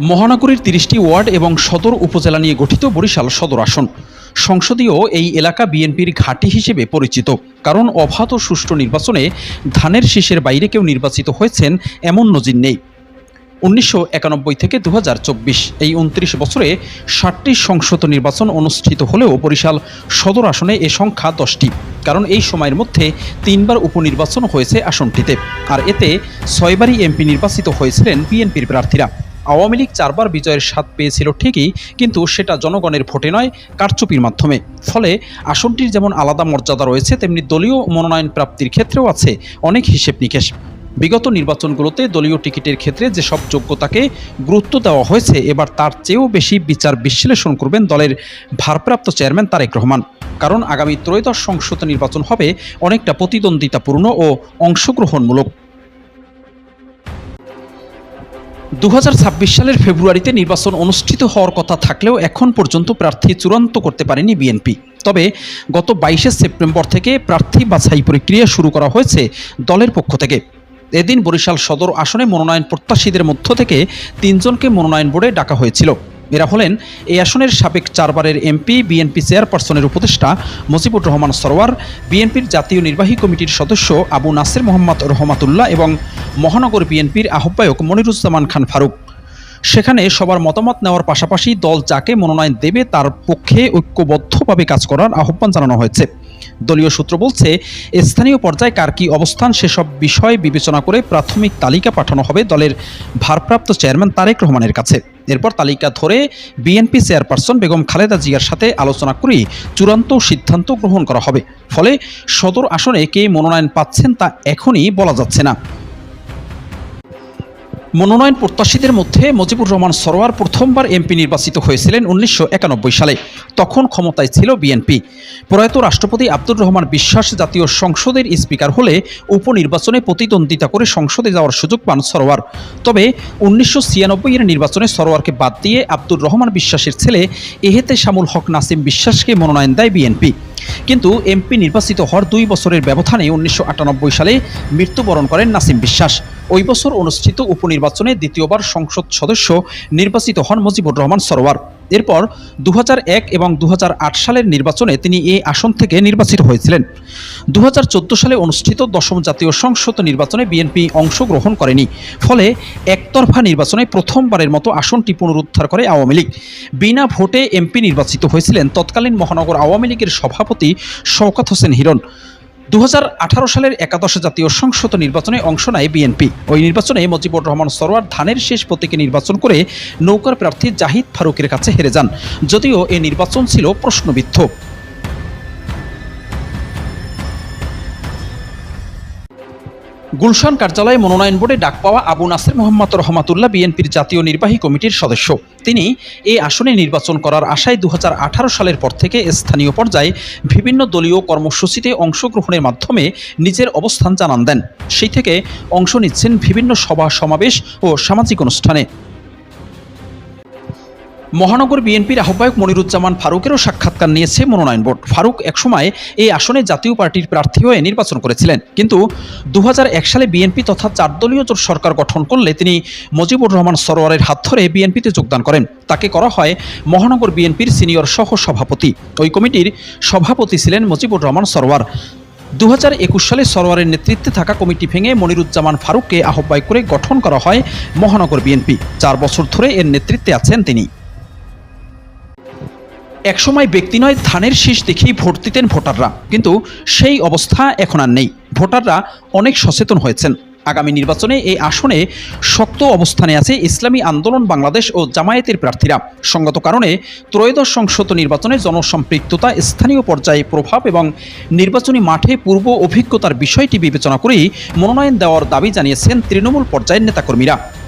মহানগরীর তিরিশটি ওয়ার্ড এবং সদর উপজেলা নিয়ে গঠিত বরিশাল সদর আসন। সংসদীয় এই এলাকা বিএনপির ঘাঁটি হিসেবে পরিচিত, কারণ অবাধ ও সুষ্ঠু নির্বাচনে ধানের শীষের বাইরে কেউ নির্বাচিত হয়েছেন এমন নজির নেই। উনিশশো একানব্বই থেকে দু হাজার চব্বিশ এই উনত্রিশ বছরে ষাটটি সংসদ নির্বাচন অনুষ্ঠিত হলেও বরিশাল সদর আসনে এ সংখ্যা দশটি, কারণ এই সময়ের মধ্যে তিনবার উপনির্বাচন হয়েছে আসনটিতে। আর এতে ছয়বারই এমপি নির্বাচিত হয়েছিলেন বিএনপির প্রার্থীরা। আওয়ামী লীগ চারবার বিজয়ের স্বাদ পেয়েছিল ঠিকই, কিন্তু সেটা জনগণের ভোটে নয়, কারচুপির মাধ্যমে। ফলে আসনটির যেমন আলাদা মর্যাদা রয়েছে, তেমনি দলীয় মনোনয়ন প্রাপ্তির ক্ষেত্রেও আছে অনেক হিসেব নিকেশ। বিগত নির্বাচনগুলোতে দলীয় টিকিটের ক্ষেত্রে যেসব যোগ্যতাকে গুরুত্ব দেওয়া হয়েছে, এবার তার চেয়েও বেশি বিচার বিশ্লেষণ করবেন দলের ভারপ্রাপ্ত চেয়ারম্যান তারেক রহমান। কারণ আগামী ত্রয়োদশ সংসদ নির্বাচন হবে অনেকটা প্রতিদ্বন্দ্বিতাপূর্ণ ও অংশগ্রহণমূলক। দু হাজার ছাব্বিশ সালের ফেব্রুয়ারিতে নির্বাচন অনুষ্ঠিত হওয়ার কথা থাকলেও এখন পর্যন্ত প্রার্থী চূড়ান্ত করতে পারেনি বিএনপি। তবে গত বাইশে সেপ্টেম্বর থেকে প্রার্থী বাছাই প্রক্রিয়া শুরু করা হয়েছে দলের পক্ষ থেকে। এদিন বরিশাল সদর আসনে মনোনয়ন প্রত্যাশীদের মধ্য থেকে তিনজনকে মনোনয়ন বোর্ডে ডাকা হয়েছিল। এরা হলেন এই আসনের সাবেক চারবারের এমপি, বিএনপি চেয়ারপারসনের উপদেষ্টা মুজিবুর রহমান সরওয়ার বিএনপির জাতীয় নির্বাহী কমিটির সদস্য আবু নাসির মোহাম্মদ রহমাতুল্লাহ এবং মহানগর বিএনপির আহ্বায়ক মনিরুজ্জামান খান ফারুক। সেখানে সবার মতামত নেওয়ার পাশাপাশি দল যাকে মনোনয়ন দেবে তার পক্ষে ঐক্যবদ্ধভাবে কাজ করার আহ্বান জানানো হয়েছে। দলীয় সূত্র বলছে, স্থানীয় পর্যায়ে কার কী অবস্থান সেসব বিষয় বিবেচনা করে প্রাথমিক তালিকা পাঠানো হবে দলের ভারপ্রাপ্ত চেয়ারম্যান তারেক রহমানের কাছে। এরপর তালিকা ধরে বিএনপি চেয়ারপারসন বেগম খালেদা জিয়ার সাথে আলোচনা করে চূড়ান্ত সিদ্ধান্ত গ্রহণ করা হবে। ফলে সদর আসনে কে মনোনয়ন পাচ্ছেন তা এখনই বলা যাচ্ছে না। মনোনয়ন প্রত্যাশীদের মধ্যে মুজিবুর রহমান সরোয়ার প্রথমবার এমপি নির্বাচিত হয়েছিলেন উনিশশো একানব্বই সালে। তখন ক্ষমতায় ছিল বিএনপি। প্রয়াত রাষ্ট্রপতি আব্দুর রহমান বিশ্বাস জাতীয় সংসদের স্পিকার হলে উপনির্বাচনে প্রতিদ্বন্দ্বিতা করে সংসদে যাওয়ার সুযোগ পান সরোয়ার। তবে উনিশশো ছিয়ানব্বই এর নির্বাচনে সরোয়ারকে বাদ দিয়ে আব্দুর রহমান বিশ্বাসের ছেলে এহেতে শামুল হক নাসিম বিশ্বাসকে মনোনয়ন দেয় বিএনপি। কিন্তু এমপি নির্বাচিত হওয়ার দুই বছরের ব্যবধানে উনিশশো আটানব্বই সালে মৃত্যুবরণ করেন নাসিম বিশ্বাস। ওই বছর অনুষ্ঠিত উপনির্বাচনে দ্বিতীয়বার সংসদ সদস্য নির্বাচিত হন মুজিবুর রহমান সরোয়ার। এরপর দু হাজার এক এবং দু হাজার আট সালের নির্বাচনে তিনি এই আসন থেকে নির্বাচিত হয়েছিলেন। দু হাজার চোদ্দ সালে অনুষ্ঠিত দশম জাতীয় সংসদ নির্বাচনে বিএনপি অংশগ্রহণ করেনি। ফলে একতরফা নির্বাচনে প্রথমবারের মতো আসনটি পুনরুদ্ধার করে আওয়ামী লীগ। বিনা ভোটে এমপি নির্বাচিত হয়েছিলেন তৎকালীন মহানগর আওয়ামী লীগের সভাপতি শওকাত হোসেন হিরণ। দু হাজার আঠারো সালের একাদশ জাতীয় সংসদ নির্বাচনে অংশ নেয় বিএনপি। ওই নির্বাচনে মজিবুর রহমান সরোয়ার ধানের শেষ প্রতীকে নির্বাচন করে নৌকার প্রার্থী জাহিদ ফারুকের কাছে হেরে যান। যদিও এ নির্বাচন ছিল প্রশ্নবিদ্ধ। গুলশান কার্যালয়ে মনোনয়ন বোর্ডে ডাক পাওয়া আবু নাসির মোহাম্মদ রহমাতুল্লাহ বিএনপির জাতীয় নির্বাহী কমিটির সদস্য। তিনি এই আসনে নির্বাচন করার আশায় দু হাজার আঠারো সালের পর থেকে স্থানীয় পর্যায়ে বিভিন্ন দলীয় কর্মসূচিতে অংশগ্রহণের মাধ্যমে নিজের অবস্থান জানান দেন। সেই থেকে অংশ নিচ্ছেন বিভিন্ন সভা সমাবেশ ও সামাজিক অনুষ্ঠানে। মহানগর বিএনপির আহ্বায়ক মনিরুজ্জামান ফারুকেরও সাক্ষাৎকার নিয়েছে মনোনয়ন বোর্ড। ফারুক একসময় এই আসনে জাতীয় পার্টির প্রার্থী হয়ে নির্বাচন করেছিলেন। কিন্তু দু হাজার এক সালে বিএনপি তথা চার দলীয় জোট সরকার গঠন করলে তিনি মজিবুর রহমান সরোয়ারের হাত ধরে বিএনপিতে যোগদান করেন। তাকে করা হয় মহানগর বিএনপির সিনিয়র সহ সভাপতি ওই কমিটির সভাপতি ছিলেন মজিবুর রহমান সরোয়ার। দু হাজার একুশ সালে সরোয়ারের নেতৃত্বে থাকা কমিটি ভেঙে মনিরুজ্জামান ফারুককে আহ্বায়ক করে গঠন করা হয় মহানগর বিএনপি। চার বছর ধরে এর নেতৃত্বে আছেন তিনি। একসময় ব্যক্তি নয়, ধানের শীষ দেখেই ভোট দিতেন ভোটাররা। কিন্তু সেই অবস্থা এখন আর নেই। ভোটাররা অনেক সচেতন হয়েছেন। আগামী নির্বাচনে এই আসনে শক্ত অবস্থানে আছে ইসলামী আন্দোলন, বাংলাদেশ ও জামায়াতের প্রার্থীরা। সঙ্গত কারণে ত্রয়োদশ সংসদ নির্বাচনে জনসম্পৃক্ততা, স্থানীয় পর্যায়ে প্রভাব এবং নির্বাচনী মাঠে পূর্ব অভিজ্ঞতার বিষয়টি বিবেচনা করেই মনোনয়ন দেওয়ার দাবি জানিয়েছেন তৃণমূল পর্যায়ের নেতাকর্মীরা।